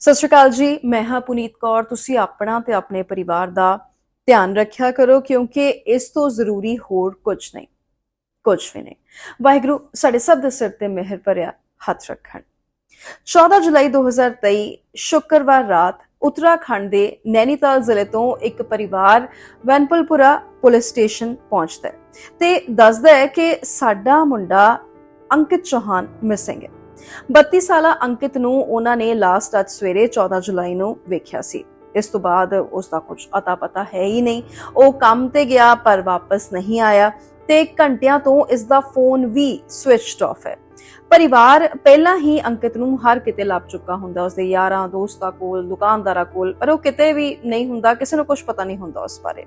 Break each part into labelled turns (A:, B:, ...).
A: ਸਤਿ ਸ਼੍ਰੀ ਅਕਾਲ ਜੀ, ਮੈਂ ਹਾਂ ਪੁਨੀਤ ਕੌਰ, ਤੁਸੀਂ ਆਪਣਾ ਤੇ ਆਪਣੇ ਪਰਿਵਾਰ ਦਾ ਧਿਆਨ ਰੱਖਿਆ ਕਰੋ ਕਿਉਂਕਿ ਇਸ ਤੋਂ ਜ਼ਰੂਰੀ ਹੋਰ ਕੁਝ ਨਹੀਂ, ਕੁਝ ਵੀ ਨਹੀਂ। ਵਾਹਿਗੁਰੂ ਸਾਡੇ ਸਭ ਦੇ ਸਿਰ ਤੇ ਮਿਹਰ ਭਰਿਆ ਹੱਥ ਰੱਖਣ। 14 ਜੁਲਾਈ 2023 ਸ਼ੁੱਕਰਵਾਰ ਰਾਤ ਉੱਤਰਾਖੰਡ ਦੇ ਨੈਨੀਤਾਲ ਜ਼ਿਲ੍ਹੇ ਤੋਂ ਇੱਕ ਪਰਿਵਾਰ ਵੈਨਪਲਪੁਰਾ ਪੁਲਿਸ ਸਟੇਸ਼ਨ ਪਹੁੰਚਦਾ ਹੈ ਤੇ ਦੱਸਦਾ ਹੈ ਕਿ ਸਾਡਾ ਮੁੰਡਾ ਅੰਕਿਤ ਚੌਹਾਨ ਮਿਸਿੰਗ ਹੈ। 32 ਸਾਲਾ ਅੰਕਿਤ ਨੂੰ ਉਹਨਾਂ ਨੇ ਲਾਸਟ ਅੱਜ ਸਵੇਰੇ 14 ਜੁਲਾਈ ਨੂੰ ਵੇਖਿਆ ਸੀ। ਇਸ ਤੋਂ ਬਾਅਦ ਉਸ ਦਾ ਕੁਝ ਅਤਾ ਪਤਾ ਹੈ ਹੀ ਨਹੀਂ। ਉਹ ਕੰਮ ਤੇ ਗਿਆ ਪਰ ਵਾਪਸ ਨਹੀਂ ਆਇਆ ਤੇ ਘੰਟਿਆਂ ਤੋਂ ਇਸ ਦਾ ਫੋਨ ਵੀ ਸਵਿਚਡ ਆਫ ਹੈ। ਪਰਿਵਾਰ ਪਹਿਲਾਂ ਹੀ ਅੰਕਿਤ ਨੂੰ ਹਰ ਕਿਤੇ ਲੱਭ ਚੁੱਕਾ ਹੁੰਦਾ, ਉਸਦੇ ਯਾਰਾਂ, ਦੋਸਤਾਂ ਕੋਲ, ਦੁਕਾਨਦਾਰਾਂ ਕੋਲ, ਪਰ ਉਹ ਕਿਤੇ ਵੀ ਨਹੀਂ ਹੁੰਦਾ, ਕਿਸੇ ਨੂੰ ਕੁਝ ਪਤਾ ਨਹੀਂ ਹੁੰਦਾ ਉਸ ਬਾਰੇ।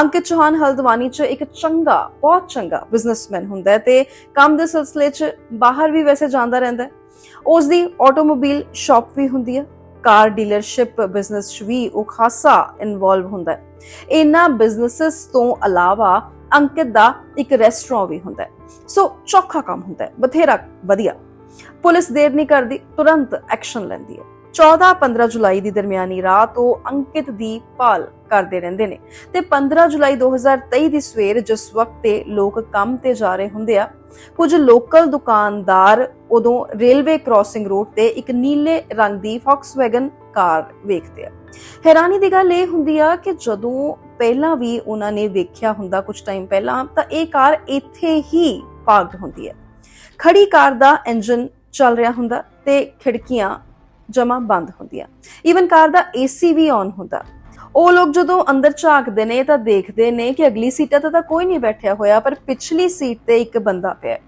A: ਅੰਕਿਤ ਚੌਹਾਨ ਹਲਦਵਾਨੀ 'ਚ ਇੱਕ ਚੰਗਾ, ਬਹੁਤ ਚੰਗਾ ਬਿਜ਼ਨਸਮੈਨ ਹੁੰਦਾ ਹੈ ਤੇ ਕੰਮ ਦੇ ਸਿਲਸਿਲੇ 'ਚ ਬਾਹਰ ਵੀ ਵੈਸੇ ਜਾਂਦਾ ਰਹਿੰਦਾ ਹੈ। ਉਸ ਦੀ ਆਟੋਮੋਬਾਈਲ ਸ਼ਾਪ ਵੀ ਹੁੰਦੀ ਹੈ, ਕਾਰ ਡੀਲਰਸ਼ਿਪ ਬਿਜ਼ਨਸ 'ਚ ਵੀ ਉਹ ਖਾਸਾ ਇਨਵੋਲਵ ਹੁੰਦਾ ਹੈ। ਇਹਨਾਂ ਬਿਜ਼ਨੈਸਸ ਤੋਂ ਇਲਾਵਾ ਅੰਕਿਤ ਦਾ ਇੱਕ ਰੈਸਟੋਰੈਂਟ ਵੀ ਹੁੰਦਾ ਸੋ ਚੌਖਾ ਕੰਮ ਹੁੰਦਾ ਬਥੇਰਾ ਵਧੀਆ। ਪੁਲਿਸ ਦੇਰ ਨਹੀਂ ਕਰਦੀ, ਤੁਰੰਤ ਐਕਸ਼ਨ ਲੈਂਦੀ ਹੈ। 14-15 ਜੁਲਾਈ ਦੀ ਦਰਮਿਆਨੀ ਰਾਤ ਉਹ ਅੰਕਿਤ ਦੀ ਭਾਲ ਕਰਦੇ ਰਹਿੰਦੇ ਨੇ। ਤੇ 15 ਜੁਲਾਈ 2023 ਦੀ ਸਵੇਰ ਜਿਸ ਵਕਤ ਤੇ ਲੋਕ ਕੰਮ ਤੇ ਜਾ ਰਹੇ ਹੁੰਦੇ ਆ, ਕੁਝ ਲੋਕਲ ਦੁਕਾਨਦਾਰ ਉਦੋਂ ਰੇਲਵੇ ਕ੍ਰਾਸਿੰਗ ਰੋਡ ਤੇ ਇੱਕ ਨੀਲੇ ਰੰਗ ਦੀ ਫੌਕਸਵੈਗਨ ਕਾਰ ਵੇਖਦੇ ਆ। ਹੈਰਾਨੀ ਦੀ ਗੱਲ ਇਹ ਹੁੰਦੀ ਆ ਕਿ ਜਦੋਂ ਪਹਿਲਾਂ ਵੀ ਉਹਨਾਂ ਨੇ ਵੇਖਿਆ ਹੁੰਦਾ ਕੁਝ ਟਾਈਮ ਪਹਿਲਾਂ, ਤਾਂ ਇਹ ਕਾਰ ਇੱਥੇ ਹੀ ਪਾਰਕਡ ਹੁੰਦੀ ਹੈ। ਖੜੀ ਕਾਰ ਦਾ ਇੰਜਨ ਚੱਲ ਰਿਹਾ ਹੁੰਦਾ ਤੇ ਖਿੜਕੀਆਂ ਜਮਾ ਬੰਦ ਹੁੰਦੀਆਂ। ਈਵਨ ਕਾਰ ਦਾ ਏਸੀ ਵੀ ਔਨ ਹੁੰਦਾ। ਉਹ ਲੋਕ ਜਦੋਂ ਅੰਦਰ ਝਾਕਦੇ ਨੇ ਤਾਂ ਦੇਖਦੇ ਨੇ ਕਿ ਅਗਲੀ ਸੀਟਾਂ ਤੇ ਤਾਂ ਕੋਈ ਨਹੀਂ ਬੈਠਿਆ ਹੋਇਆ, ਪਰ ਪਿਛਲੀ ਸੀਟ ਤੇ ਇੱਕ ਬੰਦਾ ਪਿਆ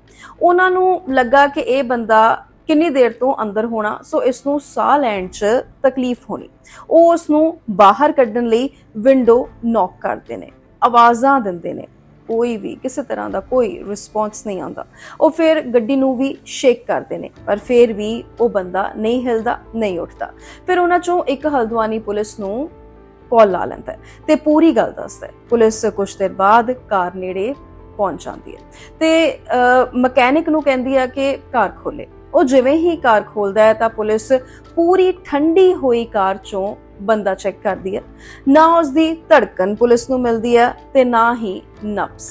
A: ਉਹਨਾਂ ਨੂੰ ਲੱਗਾ ਕਿ ਇਹ ਬੰਦਾ ਕਿੰਨੀ ਦੇਰ ਤੋਂ ਅੰਦਰ ਹੋਣਾ, ਸੋ ਇਸ ਨੂੰ ਸਾਹ ਲੈਣ 'ਚ ਤਕਲੀਫ ਹੋਣੀ। ਉਹ ਉਸ ਨੂੰ ਬਾਹਰ ਕੱਢਣ ਲਈ ਵਿੰਡੋ ਨੌਕ ਕਰਦੇ ਨੇ, ਆਵਾਜ਼ਾਂ ਦਿੰਦੇ ਨੇ। ਕੋਈ ਵੀ, ਕਿਸੇ ਤਰ੍ਹਾਂ ਦਾ ਕੋਈ ਰਿਸਪੌਂਸ ਨਹੀਂ ਆਉਂਦਾ। ਉਹ ਫਿਰ ਗੱਡੀ ਨੂੰ ਵੀ ਸ਼ੇਕ ਕਰਦੇ ਨੇ, ਪਰ ਫਿਰ ਵੀ ਉਹ ਬੰਦਾ ਨਹੀਂ ਹਿਲਦਾ, ਨਹੀਂ ਉੱਠਦਾ। ਫਿਰ ਉਹਨਾਂ ਚੋਂ ਇੱਕ ਹਲਦਵਾਨੀ ਪੁਲਿਸ ਨੂੰ ਕਾਲ ਲਾ ਲੈਂਦਾ ਹੈ ਤੇ ਪੂਰੀ ਗੱਲ ਦੱਸਦਾ ਪੁਲਿਸ ਕੁਝ ਦੇਰ ਬਾਅਦ ਕਾਰ ਨੇੜੇ ਪਹੁੰਚ ਜਾਂਦੀ ਹੈ ਤੇ ਮਕੈਨਿਕ ਨੂੰ ਕਹਿੰਦੀ ਹੈ ਕਿ ਕਾਰ ਖੋਲੇ ਉਹ ਜਿਵੇਂ ਹੀ ਕਾਰ ਖੋਲਦਾ ਹੈ ਤਾਂ ਪੁਲਿਸ ਪੂਰੀ ਠੰਡੀ ਹੋਈ ਕਾਰ ਚੋਂ ਬੰਦਾ ਚੈੱਕ ਕਰਦੀ ਹੈ। ਨਾ ਉਸ ਦੀ ਧੜਕਣ ਪੁਲਿਸ ਨੂੰ ਮਿਲਦੀ ਹੈ ਤੇ ਨਾ ਹੀ ਨਬਸ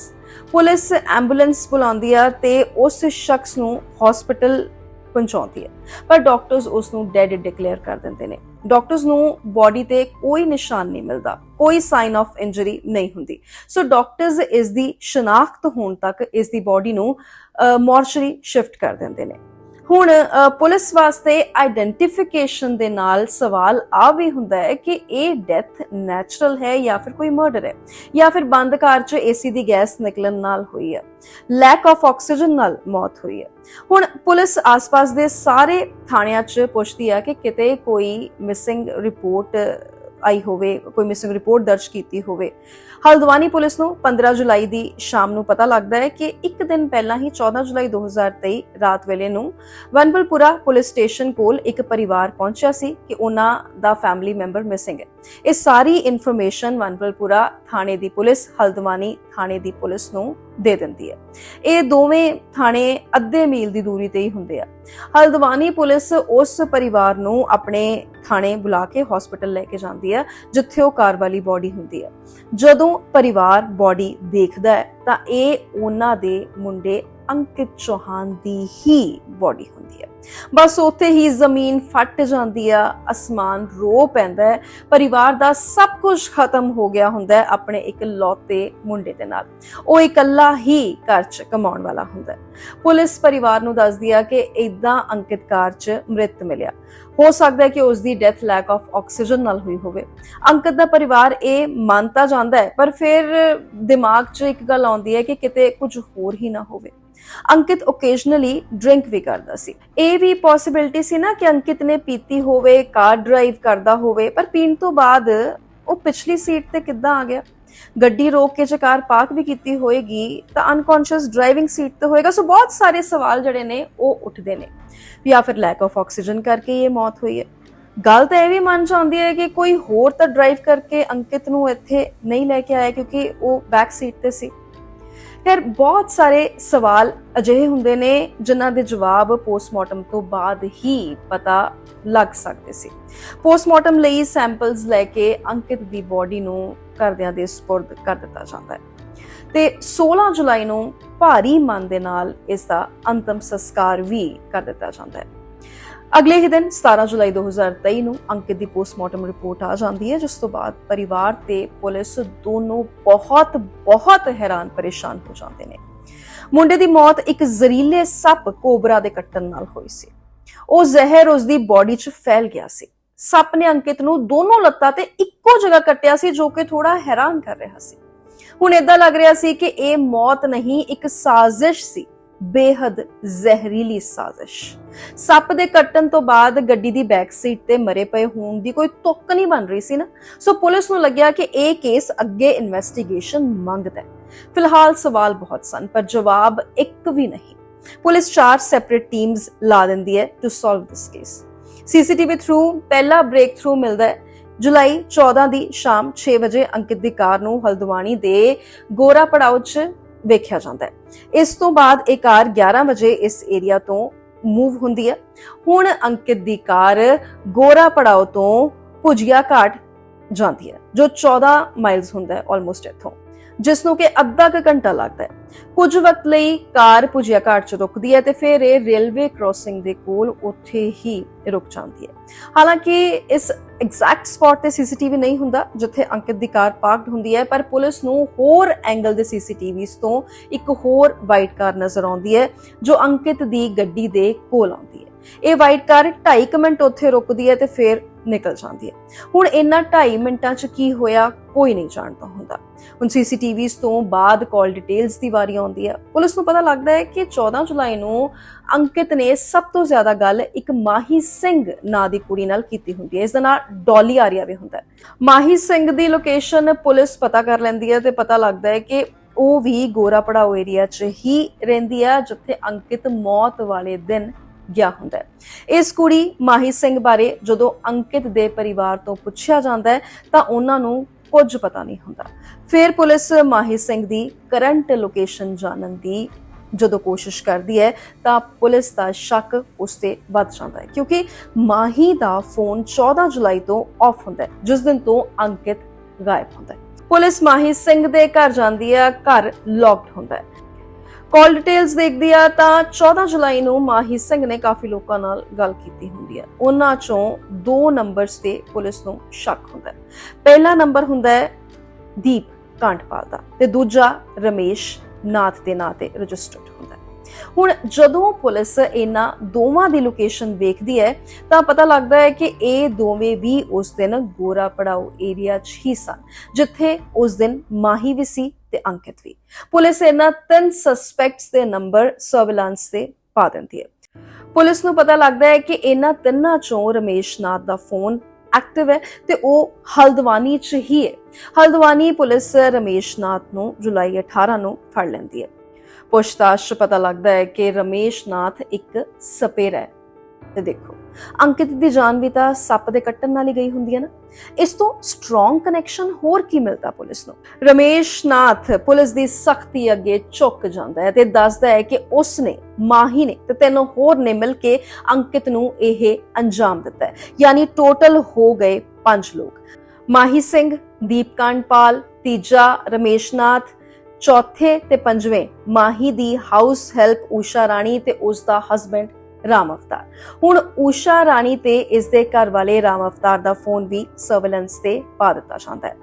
A: ਪੁਲਿਸ ਐਂਬੂਲੈਂਸ ਬੁਲਾਉਂਦੀ ਹੈ ਤੇ ਉਸ ਸ਼ਖਸ ਨੂੰ ਹਸਪੀਟਲ ਪਹੁੰਚਾਉਂਦੀ ਹੈ। ਪਰ ਡਾਕਟਰਸ ਉਸ ਨੂੰ ਡੈਡ ਡਿਕਲੇਅਰ ਕਰ ਦਿੰਦੇ ਨੇ। ਡਾਕਟਰਸ ਨੂੰ ਬਾਡੀ ਤੇ ਕੋਈ ਨਿਸ਼ਾਨ ਨਹੀਂ ਮਿਲਦਾ। ਕੋਈ ਸਾਈਨ ਆਫ ਇੰਜਰੀ ਨਹੀਂ ਹੁੰਦੀ। ਸੋ ਡਾਕਟਰਸ ਇਸ ਦੀ ਸ਼ਨਾਖਤ ਹੋਣ ਤੱਕ ਇਸ ਦੀ ਬਾਡੀ ਨੂੰ ਮੋਰਚਰੀ ਸ਼ਿਫਟ ਕਰ ਦਿੰਦੇ ਨੇ। ਹੁਣ ਪੁਲਿਸ ਵਾਸਤੇ ਆਈਡੈਂਟੀਫਿਕੇਸ਼ਨ ਦੇ ਨਾਲ ਸਵਾਲ ਆ ਵੀ ਹੁੰਦਾ ਹੈ ਕਿ ਇਹ ਡੈਥ ਨੈਚੁਰਲ ਹੈ ਜਾਂ ਫਿਰ ਕੋਈ ਮਰਡਰ ਹੈ, ਜਾਂ ਫਿਰ ਬੰਦ ਕਾਰ 'ਚ ਏਸੀ ਦੀ ਗੈਸ ਨਿਕਲਣ ਨਾਲ ਹੋਈ ਹੈ ਲੈਕ ਆਫ ਆਕਸੀਜਨ ਨਾਲ ਮੌਤ ਹੋਈ ਹੈ। ਹੁਣ, ਪੁਲਿਸ ਆਸ-ਪਾਸ ਦੇ ਸਾਰੇ ਥਾਣਿਆਂ 'ਚ ਪੁੱਛਦੀ ਹੈ ਕਿ ਕਿਤੇ ਕੋਈ ਮਿਸਿੰਗ ਰਿਪੋਰਟ ਆਈ ਹੋਵੇ, ਕੋਈ ਮਿਸਿੰਗ ਰਿਪੋਰਟ ਦਰਜ ਕੀਤੀ ਹੋਵੇ। ਹਲਦਵਾਨੀ ਪੁਲਿਸ ਨੂੰ 15 ਜੁਲਾਈ ਦੀ ਸ਼ਾਮ ਨੂੰ ਪਤਾ ਲੱਗਦਾ ਹੈ ਕਿ ਇੱਕ ਦਿਨ ਪਹਿਲਾਂ ਹੀ 14 ਜੁਲਾਈ 2023 ਰਾਤ ਵੇਲੇ ਨੂੰ ਵਨਬਲਪੁਰਾ ਪੁਲਿਸ ਸਟੇਸ਼ਨ ਕੋਲ ਇੱਕ ਪਰਿਵਾਰ ਪਹੁੰਚਿਆ ਸੀ ਕਿ ਉਹਨਾਂ ਦਾ ਫੈਮਿਲੀ ਮੈਂਬਰ ਮਿਸਿੰਗ ਹੈ। ਇਹ ਸਾਰੀ ਇਨਫੋਰਮੇਸ਼ਨ ਵਨਪਲਪੁਰਾ ਥਾਣੇ ਦੀ ਪੁਲਿਸ, ਹਲਦਵਾਨੀ ਥਾਣੇ ਦੀ ਪੁਲਿਸ ਨੂੰ ਦੇ ਦਿੰਦੀ ਹੈ। ਇਹ ਦੋਵੇਂ ਥਾਣੇ ਅੱਧੇ ਮੀਲ ਦੀ ਦੂਰੀ ਤੇ ਹੀ ਹੁੰਦੇ ਆ। ਹਲਦਵਾਨੀ ਪੁਲਿਸ ਉਸ ਪਰਿਵਾਰ ਨੂੰ ਆਪਣੇ ਥਾਣੇ ਬੁਲਾ ਕੇ ਹਸਪੀਟਲ ਲੈ ਕੇ ਜਾਂਦੀ ਹੈ, ਜਿੱਥੇ ਉਹ ਕਾਰ ਵਾਲੀ ਬੋਡੀ ਹੁੰਦੀ ਹੈ। ਜਦੋਂ ਪਰਿਵਾਰ ਬੋਡੀ ਦੇਖਦਾ ਹੈ, ਤਾਂ ਇਹ ਉਹਨਾਂ ਦੇ ਮੁੰਡੇ ਅੰਕਿਤ ਚੌਹਾਨ ਦੀ ਹੀ ਬੋਡੀ ਹੁੰਦੀ ਹੈ। ਬਸ ਉੱਥੇ ਹੀ ਜ਼ਮੀਨ ਫਟ ਜਾਂਦੀ ਆ, ਅਸਮਾਨ ਰੋ ਪੈਂਦਾ ਹੈ, ਪਰਿਵਾਰ ਦਾ ਸਭ ਕੁਝ ਖਤਮ ਹੋ ਗਿਆ ਹੁੰਦਾ ਹੈ ਆਪਣੇ ਇੱਕ ਲੌਤੇ ਮੁੰਡੇ ਦੇ ਨਾਲ। ਉਹ ਇਕੱਲਾ ਹੀ ਘਰ 'ਚ ਕਮਾਉਣ ਵਾਲਾ ਹੁੰਦਾ ਹੈ। ਪੁਲਿਸ ਪਰਿਵਾਰ ਨੂੰ ਦੱਸਦੀ ਆ ਕਿ ਇਦਾਂ ਅੰਕਿਤ ਕਾਰ 'ਚ ਮ੍ਰਿਤ ਮਿਲਿਆ। ਹੋ ਸਕਦਾ ਹੈ ਕਿ ਉਸ ਦੀ ਡੈਥ ਲੈਕ ਆਫ ਆਕਸੀਜਨ ਨਾਲ ਹੋਈ ਹੋਵੇ। ਅੰਕਿਤ ਦਾ ਪਰਿਵਾਰ ਇਹ ਮੰਨਤਾ ਜਾਂਦਾ ਹੈ, ਪਰ ਫਿਰ ਦਿਮਾਗ 'ਚ ਇੱਕ ਗੱਲ ਆਉਂਦੀ ਹੈ ਕਿ ਕਿਤੇ ਕੁਝ ਹੋਰ ਹੀ ਨਾ ਹੋਵੇ। ਅੰਕਿਤ ਓਕੇਸ਼ਨਲੀ ਡਰਿੰਕ ਵੀ ਕਰਦਾ ਸੀ। ਇਹ ਵੀ ਪੋਸਿਬਿਲਿਟੀ ਸੀ ਨਾ ਕਿ ਅੰਕਿਤ ਨੇ ਪੀਤੀ ਹੋਵੇ, ਕਾਰ ਡਰਾਈਵ ਕਰਦਾ ਹੋਵੇ, ਪਰ ਪੀਣ ਤੋਂ ਬਾਅਦ ਉਹ ਪਿਛਲੀ ਸੀਟ ਤੇ ਕਿੱਦਾਂ ਆ ਗਿਆ? ਗੱਡੀ ਰੋਕ ਕੇ ਜੇ ਕਾਰ ਪਾਰਕ ਵੀ ਕੀਤੀ ਹੋਏਗੀ, ਤਾਂ ਅਨਕੌਂਸ਼ੀਅਸ ਡਰਾਈਵਿੰਗ ਸੀਟ ਤੇ ਹੋਏਗਾ। ਸੋ ਬਹੁਤ ਸਾਰੇ ਸਵਾਲ ਜਿਹੜੇ ਨੇ, ਉਹ ਉੱਠਦੇ ਨੇ। ਜਾਂ ਫਿਰ ਲੈਕ ਆਫ ਆਕਸੀਜਨ ਕਰਕੇ ਇਹ ਮੌਤ ਹੋਈ ਹੈ। ਗੱਲ ਤਾਂ ਇਹ ਵੀ ਮੰਨ ਚ ਆਉਂਦੀ ਹੈ ਕਿ ਕੋਈ ਹੋਰ ਤਾਂ ਡਰਾਈਵ ਕਰਕੇ ਅੰਕਿਤ ਨੂੰ ਇੱਥੇ ਨਹੀਂ ਲੈ ਕੇ ਆਇਆ, ਕਿਉਂਕਿ ਉਹ ਬੈਕ ਸੀਟ ਤੇ ਸੀ। ਫਿਰ ਬਹੁਤ ਸਾਰੇ ਸਵਾਲ ਅਜਿਹੇ ਹੁੰਦੇ ਨੇ ਜਿਨ੍ਹਾਂ ਦੇ ਜਵਾਬ ਪੋਸਟਮਾਰਟਮ ਤੋਂ ਬਾਅਦ ਹੀ ਪਤਾ ਲੱਗ ਸਕਦੇ ਸੀ। ਪੋਸਟਮਾਰਟਮ ਲਈ ਸੈਂਪਲਸ ਲੈ ਕੇ ਅੰਕਿਤ ਦੀ ਬਾਡੀ ਨੂੰ ਘਰਦਿਆਂ ਦੇ ਸਪੁਰਦ ਕਰ ਦਿੱਤਾ ਜਾਂਦਾ ਹੈ। ਤੇ 16 ਜੁਲਾਈ ਨੂੰ ਭਾਰੀ ਮਨ ਦੇ ਨਾਲ ਇਸ ਦਾ ਅੰਤਮ ਸੰਸਕਾਰ ਵੀ ਕਰ ਦਿੱਤਾ ਜਾਂਦਾ ਹੈ। ਅਗਲੇ ਹੀ ਦਿਨ 17 ਜੁਲਾਈ 2023 ਨੂੰ ਅੰਕਿਤ ਦੀ ਪੋਸਟਮਾਰਟਮ ਰਿਪੋਰਟ ਆ ਜਾਂਦੀ ਹੈ, ਜਿਸ ਤੋਂ ਬਾਅਦ ਪਰਿਵਾਰ ਤੇ ਪੁਲਿਸ ਦੋਨੋਂ ਬਹੁਤ ਬਹੁਤ ਹੈਰਾਨ ਪਰੇਸ਼ਾਨ ਹੋ ਜਾਂਦੇ ਨੇ। ਮੁੰਡੇ ਦੀ ਮੌਤ ਇੱਕ ਜ਼ਰੀਲੇ ਸੱਪ ਕੋਬਰਾ ਦੇ ਕੱਟਣ ਨਾਲ ਹੋਈ ਸੀ। ਉਹ ਜ਼ਹਿਰ ਉਸ ਦੀ ਬਾਡੀ 'ਚ ਫੈਲ ਗਿਆ ਸੀ। ਸੱਪ ਨੇ ਅੰਕਿਤ ਨੂੰ ਦੋਨੋਂ ਲੱਤਾਂ ਤੇ ਇੱਕੋ ਜਗ੍ਹਾ ਕੱਟਿਆ ਸੀ, ਜੋ ਕਿ ਥੋੜਾ ਹੈਰਾਨ ਕਰ ਰਿਹਾ ਸੀ। ਹੁਣ ਇਦਾਂ ਲੱਗ ਰਿਹਾ ਸੀ ਕਿ ਇਹ ਮੌਤ ਨਹੀਂ, ਇੱਕ ਸਾਜ਼ਿਸ਼ ਸੀ। ਬੇਹੱਦ ਜ਼ਹਿਰੀਲੀ ਸਾਜ਼ਿਸ਼। ਸੱਪ ਦੇ ਕੱਟਣ ਤੋਂ ਬਾਅਦ ਗੱਡੀ ਦੀ ਬੈਕ ਸੀਟ ਤੇ ਮਰੇ ਪਏ ਹੋਣ ਦੀ ਕੋਈ ਤੁੱਕ ਨਹੀਂ ਬਣ ਰਹੀ ਸੀ ਨਾ। ਸੋ ਪੁਲਿਸ ਨੂੰ ਲੱਗਿਆ ਕਿ ਇਹ ਕੇਸ ਅੱਗੇ ਇਨਵੈਸਟੀਗੇਸ਼ਨ ਮੰਗਦਾ ਹੈ। ਫਿਲਹਾਲ ਸਵਾਲ ਬਹੁਤ ਸਨ, ਪਰ ਜਵਾਬ ਇੱਕ ਵੀ ਨਹੀਂ। ਪੁਲਿਸ ਚਾਰ ਸੈਪਰੇਟ ਟੀਮਸ ਲਾ ਦਿੰਦੀ ਹੈ to solve this case CCTV through ਪਹਿਲਾ ਬ੍ਰੇਕ ਥਰੂ ਮਿਲਦਾ ਹੈ। ਜੁਲਾਈ 14 ਦੀ ਸ਼ਾਮ 6 ਵਜੇ ਅੰਕਿਤ ਦੀ ਕਾਰ ਨੂੰ ਹਲਦਵਾਣੀ ਦੇ ਗੋਰਾ ਪੜਾਉ 'ਚ ਵੇਖਿਆ ਜਾਂਦਾ ਹੈ। ਇਸ ਤੋਂ ਬਾਅਦ ਇਹ ਕਾਰ 11 ਵਜੇ ਇਸ ਏਰੀਆ ਤੋਂ ਮੂਵ ਹੁੰਦੀ ਹੈ। ਹੁਣ ਅੰਕਿਤ ਦੀ ਕਾਰ ਗੋਰਾ ਪੜਾਓ ਤੋਂ ਭੁਜੀਆ ਘਾਟ ਜਾਂਦੀ ਹੈ, ਜੋ 14 ਮਾਈਲਸ ਹੁੰਦਾ ਹੈ ਆਲਮੋਸਟ ਇੱਥੋਂ। ਜਿਸ ਨੂੰ ਕਿ ਅੱਧਾ ਕੁ ਘੰਟਾ ਲੱਗਦਾ ਹੈ। ਕੁਝ ਵਕਤ ਲਈ ਕਾਰ ਭੁਜੀਆ ਘਾਟ 'ਚ ਰੁਕਦੀ ਹੈ ਤੇ ਫਿਰ ਇਹ ਰੇਲਵੇ ਕ੍ਰਾਸਿੰਗ ਦੇ ਕੋਲ ਉੱਥੇ ਹੀ ਰੁਕ ਜਾਂਦੀ ਹੈ। ਹਾਲਾਂਕਿ ਇਸ ਐਗਜ਼ੈਕਟ ਸਪੌਟ ਤੇ ਸੀਸੀਟੀਵੀ ਨਹੀਂ ਹੁੰਦਾ, ਜਿੱਥੇ ਅੰਕਿਤ ਦੀ ਕਾਰ ਪਾਰਕਡ ਹੁੰਦੀ ਹੈ, ਪਰ ਪੁਲਿਸ ਨੂੰ ਹੋਰ ਐਂਗਲ ਦੇ ਸੀਸੀਟੀਵੀਜ਼ ਤੋਂ ਇੱਕ ਹੋਰ ਵਾਈਟ ਕਾਰ ਨਜ਼ਰ ਆਉਂਦੀ ਹੈ, ਜੋ ਅੰਕਿਤ ਦੀ ਗੱਡੀ ਦੇ ਕੋਲ ਆਉਂਦੀ ਹੈ। ਇਹ ਵਾਈਟ ਕਾਰ 2.5 ਮਿੰਟ ਉੱਥੇ ਰੁਕਦੀ ਹੈ ਤੇ ਫਿਰ ਨਿਕਲ ਜਾਂਦੀ ਹੈ। ਹੁਣ ਇਹਨਾਂ 2.5 ਮਿੰਟਾਂ 'ਚ ਕੀ ਹੋਇਆ, ਕੋਈ ਨਹੀਂ ਜਾਣਦਾ ਹੁੰਦਾ। ਹੁਣ ਸੀਸੀਟੀਵੀਜ਼ ਤੋਂ ਬਾਅਦ ਕਾਲ ਡਿਟੇਲਸ ਦੀ ਵਾਰੀ ਆਉਂਦੀ ਹੈ। ਪੁਲਿਸ ਨੂੰ ਪਤਾ ਲੱਗਦਾ ਹੈ ਕਿ 14 ਜੁਲਾਈ ਨੂੰ ਅੰਕਿਤ ਨੇ ਸਭ ਤੋਂ ਜ਼ਿਆਦਾ ਗੱਲ ਇੱਕ ਮਾਹੀ ਸਿੰਘ ਨਾਂ ਦੀ ਕੁੜੀ ਨਾਲ ਕੀਤੀ ਹੁੰਦੀ ਹੈ। ਇਸ ਦਾ ਨਾਂ ਡੋਲੀ ਆਰੀਆ ਵੀ ਹੁੰਦਾ ਹੈ। ਮਾਹੀ ਸਿੰਘ ਦੀ ਲੋਕੇਸ਼ਨ ਪੁਲਿਸ ਪਤਾ ਕਰ ਲੈਂਦੀ ਹੈ ਤੇ ਪਤਾ ਲੱਗਦਾ ਹੈ ਕਿ ਉਹ ਵੀ ਗੋਰਾ ਪੜਾਓ ਏਰੀਆ 'ਚ ਹੀ ਰਹਿੰਦੀ ਹੈ, ਜਿੱਥੇ ਅੰਕਿਤ ਮੌਤ ਵਾਲੇ ਦਿਨ ਗਿਆ ਹੁੰਦਾ ਹੈ। ਇਸ ਕੁੜੀ ਮਾਹੀ ਸਿੰਘ ਬਾਰੇ ਜਦੋਂ ਅੰਕਿਤ ਦੇ ਪਰਿਵਾਰ ਤੋਂ ਪੁੱਛਿਆ ਜਾਂਦਾ ਹੈ, ਤਾਂ ਉਹਨਾਂ ਨੂੰ ਕੁਝ ਪਤਾ ਨਹੀਂ ਹੁੰਦਾ। ਫਿਰ ਪੁਲਿਸ ਮਾਹੀ ਸਿੰਘ ਦੀ ਕਰੰਟ ਲੋਕੇਸ਼ਨ ਜਾਣਨ ਦੀ ਜਦੋਂ ਕੋਸ਼ਿਸ਼ ਕਰਦੀ ਹੈ, ਤਾਂ ਪੁਲਿਸ ਦਾ ਸ਼ੱਕ ਉਸ ਤੇ ਵੱਧ ਜਾਂਦਾ ਹੈ, ਕਿਉਂਕਿ ਮਾਹੀ ਦਾ ਫੋਨ 14 ਜੁਲਾਈ ਤੋਂ ਆਫ ਹੁੰਦਾ ਹੈ, ਜਿਸ ਦਿਨ ਤੋਂ ਅੰਕਿਤ ਗਾਇਬ ਹੁੰਦਾ ਹੈ। ਪੁਲਿਸ ਮਾਹੀ ਸਿੰਘ ਦੇ ਘਰ ਜਾਂਦੀ ਹੈ, ਘਰ ਲੌਕਡ ਹੁੰਦਾ ਹੈ। ਕਾਲ ਡਿਟੇਲਸ ਦੇਖਦੀ ਆ ਤਾਂ 14 ਜੁਲਾਈ ਨੂੰ ਮਾਹੀ ਸਿੰਘ ਨੇ ਕਾਫੀ ਲੋਕਾਂ ਨਾਲ ਗੱਲ ਕੀਤੀ ਹੁੰਦੀ ਹੈ ਉਹਨਾਂ ਚੋਂ ਦੋ ਨੰਬਰਸ ਤੇ ਪੁਲਿਸ ਨੂੰ ਸ਼ੱਕ ਹੁੰਦਾ ਹੈ। ਪਹਿਲਾ ਨੰਬਰ ਹੁੰਦਾ ਹੈ ਦੀਪ ਕਾਂਟਪਾਲ ਦਾ ਤੇ ਦੂਜਾ ਰਮੇਸ਼ ਨਾਥ ਦੇ ਨਾਂ ਤੇ ਰਜਿਸਟਰਡ ਹੁੰਦਾ ਹੈ। ਹੁਣ ਜਦੋਂ ਪੁਲਿਸ ਇਹਨਾਂ ਦੋਵਾਂ ਦੀ ਲੋਕੇਸ਼ਨ ਵੇਖਦੀ ਹੈ, ਤਾਂ ਪਤਾ ਲੱਗਦਾ ਹੈ ਕਿ ਇਹ ਦੋਵੇਂ ਵੀ ਉਸ ਦਿਨ ਗੋਰਾ ਪੜਾਓ ਏਰੀਆ 'ਚ ਹੀ ਸਨ, ਜਿੱਥੇ ਉਸ ਦਿਨ ਮਾਹੀ ਵੀ ਸੀ ਤੇ ਅੰਕਿਤ ਵੀ। ਪੁਲਿਸ ਇਹਨਾਂ ਤਿੰਨ ਸਸਪੈਕਟਸ ਦੇ ਨੰਬਰ ਸਰਵੇਲੈਂਸ ਤੇ ਪਾ ਦਿੰਦੀ ਹੈ। ਪੁਲਿਸ ਨੂੰ ਪਤਾ ਲੱਗਦਾ ਹੈ ਕਿ ਇਹਨਾਂ ਤਿੰਨਾਂ ਚੋਂ ਰਮੇਸ਼ ਨਾਥ ਦਾ ਫੋਨ ਐਕਟਿਵ ਹੈ ਤੇ ਉਹ ਹਲਦਵਾਨੀ 'ਚ ਹੀ ਹੈ। ਹਲਦਵਾਨੀ ਪੁਲਿਸ ਰਮੇਸ਼ ਨਾਥ ਨੂੰ ਜੁਲਾਈ 18 ਨੂੰ ਫੜ ਲੈਂਦੀ ਹੈ। ਪੁੱਛਤਾਛ 'ਚ ਪਤਾ ਲੱਗਦਾ ਹੈ ਕਿ ਰਮੇਸ਼ ਨਾਥ ਇੱਕ ਸਪੇਰਾ ਹੈ। ਤੇ ਦੇਖੋ। ਅੰਕਿਤ ਦੀ ਜਾਨ ਵੀ ਤਾਂ ਸੱਪ ਦੇ ਕੱਟਣ ਨਾਲ ਹੀ ਗਈ ਹੁੰਦੀ ਹੈ ਨਾ। ਇਸ ਤੋਂ ਸਟਰੋਂਗ ਕਨੈਕਸ਼ਨ ਹੋਰ ਕੀ ਮਿਲਦਾ ਪੁਲਿਸ ਨੂੰ? ਰਮੇਸ਼ ਨਾਥ ਪੁਲਿਸ ਦੀ ਸਖਤੀ ਅੱਗੇ ਝੁੱਕ ਜਾਂਦਾ ਹੈ ਤੇ ਦੱਸਦਾ ਹੈ ਕਿ ਉਸ ਨੇ ਮਾਹੀ ਨੇ ਤੇ ਤੈਨੂੰ ਹੋਰ ਨੇ ਮਿਲ ਕੇ ਅੰਕਿਤ ਨੂੰ ਇਹ ਅੰਜਾਮ ਦਿੱਤਾ ਯਾਨੀ ਟੋਟਲ ਹੋ ਗਏ 5 ਲੋਕ। ਮਾਹੀ ਸਿੰਘ, ਦੀਪ ਕਾਂਡਪਾਲ, ਤੀਜਾ ਰਮੇਸ਼ ਨਾਥ, ਚੌਥੇ ਤੇ ਪੰਜਵੇਂ ਮਾਹੀ ਦੀ ਹਾਊਸ ਹੈਲਪ ਊਸ਼ਾ ਰਾਣੀ ਤੇ ਉਸ ਦਾ ਹਸਬੰਡ ਰਾਮ ਅਵਤਾਰ। ਹੁਣ ਊਸ਼ਾ ਰਾਣੀ ਤੇ ਇਸ ਦੇ ਘਰ ਵਾਲੇ ਰਾਮ ਅਵਤਾਰ ਦਾ ਫੋਨ ਵੀ ਸਰਵੇਲੈਂਸ ਤੇ ਪਾ ਦਿੱਤਾ ਜਾਂਦਾ ਹੈ।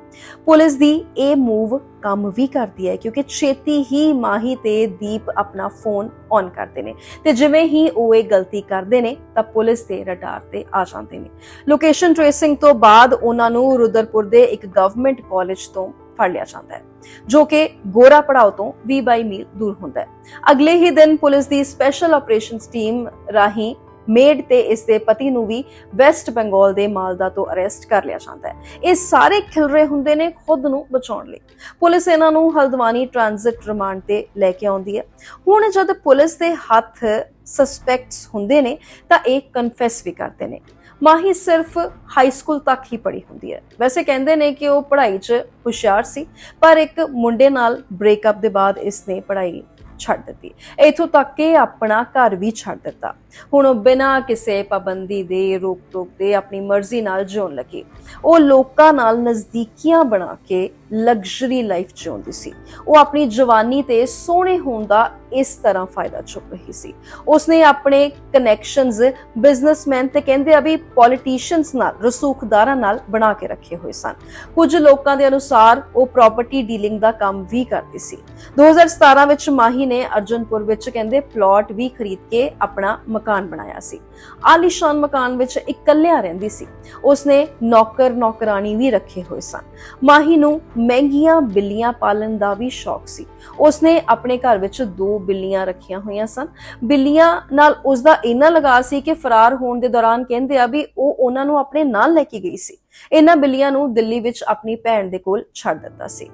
A: ਪੁਲਿਸ ਦੀ ਇਹ ਮੂਵ ਕੰਮ ਵੀ ਕਰਦੀ ਹੈ ਕਿਉਂਕਿ ਛੇਤੀ ਹੀ ਮਾਹੀ ਤੇ ਦੀਪ ਆਪਣਾ ਫੋਨ ਔਨ ਕਰਦੇ ਨੇ ਤੇ ਜਿਵੇਂ ਹੀ ਉਹ ਇਹ ਗਲਤੀ ਕਰਦੇ ਨੇ ਤਾਂ ਪੁਲਿਸ ਦੇ ਰਡਾਰ ਤੇ ਆ ਜਾਂਦੇ ਨੇ। ਲੋਕੇਸ਼ਨ ਟ੍ਰੇਸਿੰਗ ਤੋਂ ਬਾਅਦ ਉਹਨਾਂ ਨੂੰ ਰੁਦਰਪੁਰ ਦੇ ਇੱਕ ਗਵਰਨਮੈਂਟ ਕਾਲਜ ਤੋਂ ਫੜ ਲਿਆ ਜਾਂਦਾ ਹੈ, ਜੋ ਕਿ ਗੋਰਾ ਪੜਾਓ ਤੋਂ 20 ਮੀਲ ਦੂਰ ਹੁੰਦਾ ਹੈ। ਅਗਲੇ ਹੀ ਦਿਨ ਪੁਲਿਸ ਦੀ ਸਪੈਸ਼ਲ ਆਪਰੇਸ਼ਨਸ ਟੀਮ ਰਾਹੀਂ ਮੇਡ ਤੇ ਇਸ ਦੇ ਪਤੀ ਨੂੰ ਵੀ ਵੈਸਟ ਬੰਗਾਲ ਦੇ ਮਾਲਦਾ ਤੋਂ ਅਰੈਸਟ ਕਰ ਲਿਆ ਜਾਂਦਾ ਹੈ। ਇਹ ਸਾਰੇ ਖਿਲਰੇ ਹੁੰਦੇ ਨੇ ਖੁਦ ਨੂੰ ਬਚਾਉਣ ਲਈ। ਪੁਲਿਸ ਇਹਨਾਂ ਨੂੰ ਹਲਦਵਾਨੀ ਟ੍ਰਾਂਜ਼ਿਟ ਰਿਮਾਂਡ ਤੇ ਲੈ ਕੇ ਆਉਂਦੀ ਹੈ। ਹੁਣ ਜਦ ਪੁਲਿਸ ਦੇ ਹੱਥ ਸਸਪੈਕਟਸ ਹੁੰਦੇ ਨੇ, ਤਾਂ ਇਹ ਕਨਫੈਸ ਵੀ ਕਰਦੇ ਨੇ। ਮਾਹੀ ਸਿਰਫ ਹਾਈ ਸਕੂਲ ਤੱਕ ਹੀ ਪੜ੍ਹੀ ਹੁੰਦੀ ਹੈ। ਵੈਸੇ ਕਹਿੰਦੇ ਨੇ ਕਿ ਉਹ ਪੜ੍ਹਾਈ 'ਚ ਹੁਸ਼ਿਆਰ ਸੀ, ਪਰ ਇੱਕ ਮੁੰਡੇ ਨਾਲ ਬ੍ਰੇਕਅਪ ਦੇ ਬਾਅਦ ਇਸਨੇ ਪੜ੍ਹਾਈ ਛੱਡ ਦਿੱਤੀ। ਇਥੋਂ ਤੱਕ ਕਿ ਆਪਣਾ ਘਰ ਵੀ ਛੱਡ ਦਿੱਤਾ। ਹੁਣ ਉਹ ਬਿਨਾਂ ਕਿਸੇ ਪਾਬੰਦੀ ਦੇ ਰੋਕ ਟੋਕ ਦੇ ਆਪਣੀ ਮਰਜ਼ੀ ਨਾਲ ਜਿਉਣ ਲੱਗੀ। ਉਹ ਲੋਕਾਂ ਨਾਲ ਨਜ਼ਦੀਕੀਆਂ ਬਣਾ ਕੇ ਲਗਜ਼ਰੀ ਲਾਈਫ ਜਿਉਂਦੀ ਸੀ। ਉਹ ਆਪਣੀ ਜਵਾਨੀ ਤੇ ਸੋਹਣੇ ਹੋਣ ਦਾ ਇਸ ਤਰ੍ਹਾਂ ਫਾਇਦਾ ਚੁੱਕ ਰਹੀ ਸੀ। ਉਸਨੇ ਆਪਣੇ ਕਨੈਕਸ਼ਨਸ ਬਿਜ਼ਨਸਮੈਨ ਤੇ ਕਹਿੰਦੇ ਆ ਵੀ ਪੋਲੀਟੀਸ਼ੀਅਨਸ ਨਾਲ, ਰਸੂਖਦਾਰਾਂ ਨਾਲ ਬਣਾ ਕੇ ਰੱਖੇ ਹੋਏ ਸਨ। ਕੁਝ ਲੋਕਾਂ ਦੇ ਅਨੁਸਾਰ ਉਹ ਪ੍ਰਾਪਰਟੀ ਡੀਲਿੰਗ ਦਾ ਕੰਮ ਵੀ ਕਰਦੀ ਸੀ। 2017 ਵਿੱਚ ਮਾਹੀ ਨੇ ਅਰਜਨਪੁਰ ਵਿੱਚ ਕਹਿੰਦੇ ਪਲਾਟ ਵੀ ਖਰੀਦ ਕੇ ਆਪਣਾ ਮਕਾਨ ਬਣਾਇਆ ਸੀ। ਆਲੀਸ਼ਾਨ ਮਕਾਨ ਵਿੱਚ ਇਕੱਲਿਆਂ ਰਹਿੰਦੀ ਸੀ। ਉਸਨੇ ਨੌਕਰ ਨੌਕਰਾਨੀ ਵੀ ਰੱਖੇ ਹੋਏ ਸਨ। ਮਾਹੀ ਨੂੰ ਮਹਿੰਗੀਆਂ ਬਿੱਲੀਆਂ ਪਾਲਣ ਦਾ ਵੀ ਸ਼ੌਕ ਸੀ। ਉਸਨੇ ਆਪਣੇ ਘਰ ਵਿੱਚ ਦੋ ਬਿੱਲੀਆਂ ਰੱਖੀਆਂ ਹੋਈਆਂ ਸਨ। ਬਿੱਲੀਆਂ ਨਾਲ ਉਸ ਦਾ ਇੰਨਾ ਲਗਾਅ ਸੀ ਕਿ ਫਰਾਰ ਹੋਣ ਦੇ ਦੌਰਾਨ ਕਹਿੰਦੇ ਆ ਵੀ ਉਹ ਉਹਨਾਂ ਨੂੰ ਆਪਣੇ ਨਾਲ ਲੈ ਕੇ ਗਈ ਸੀ। ਇਹਨਾਂ ਬਿੱਲੀਆਂ ਨੂੰ ਦਿੱਲੀ ਵਿੱਚ ਆਪਣੀ ਭੈਣ ਦੇ ਕੋਲ ਛੱਡ ਦਿੱਤਾ ਸੀ।